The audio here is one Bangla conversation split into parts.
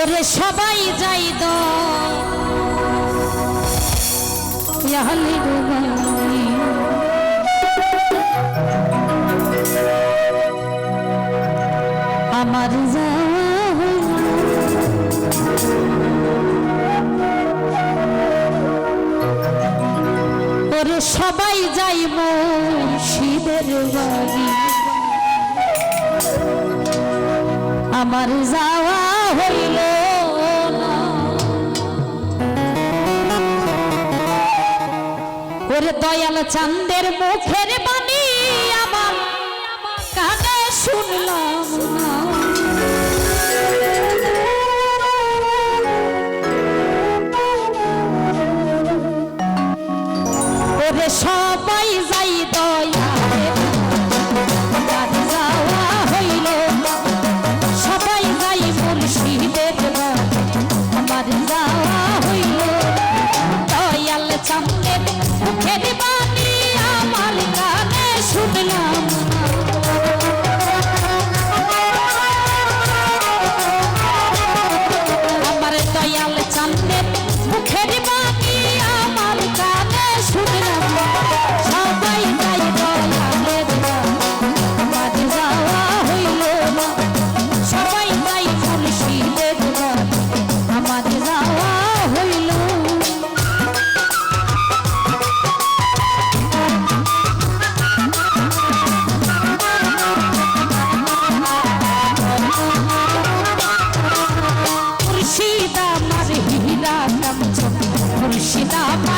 ওরে সবাই যাই আমার ওরে সবাই যাই শিবের বাড়ি। আমার যাওয়া হইল ওরে দয়াল চান্দের মুখের বাণী আমার কানে শুনলাম।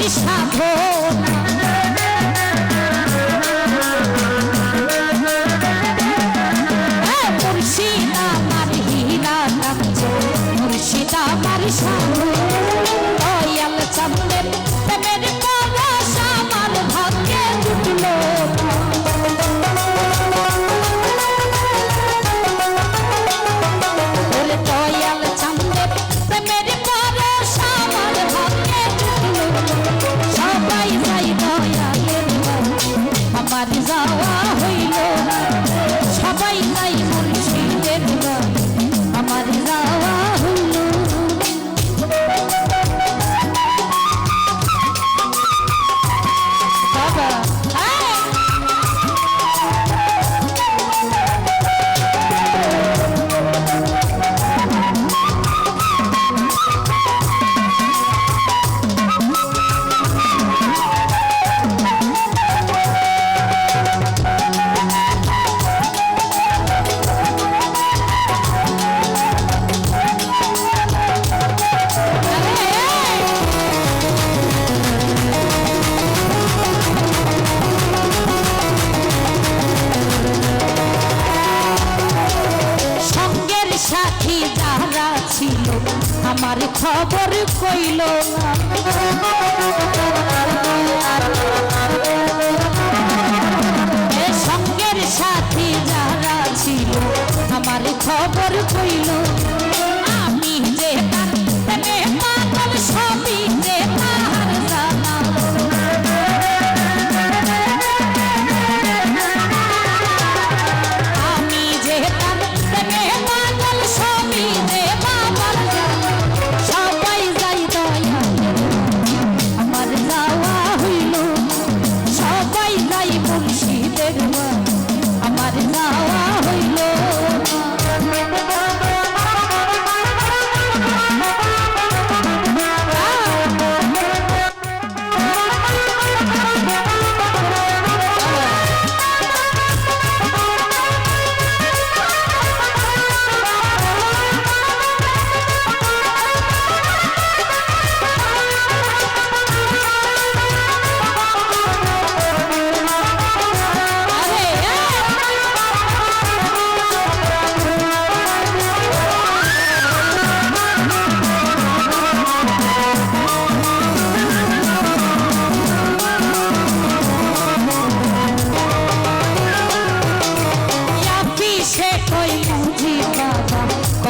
mi sacro কইল না সঙ্গের সাথী যারা ছিল আমার খবর কইল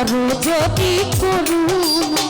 করো যদি করুণা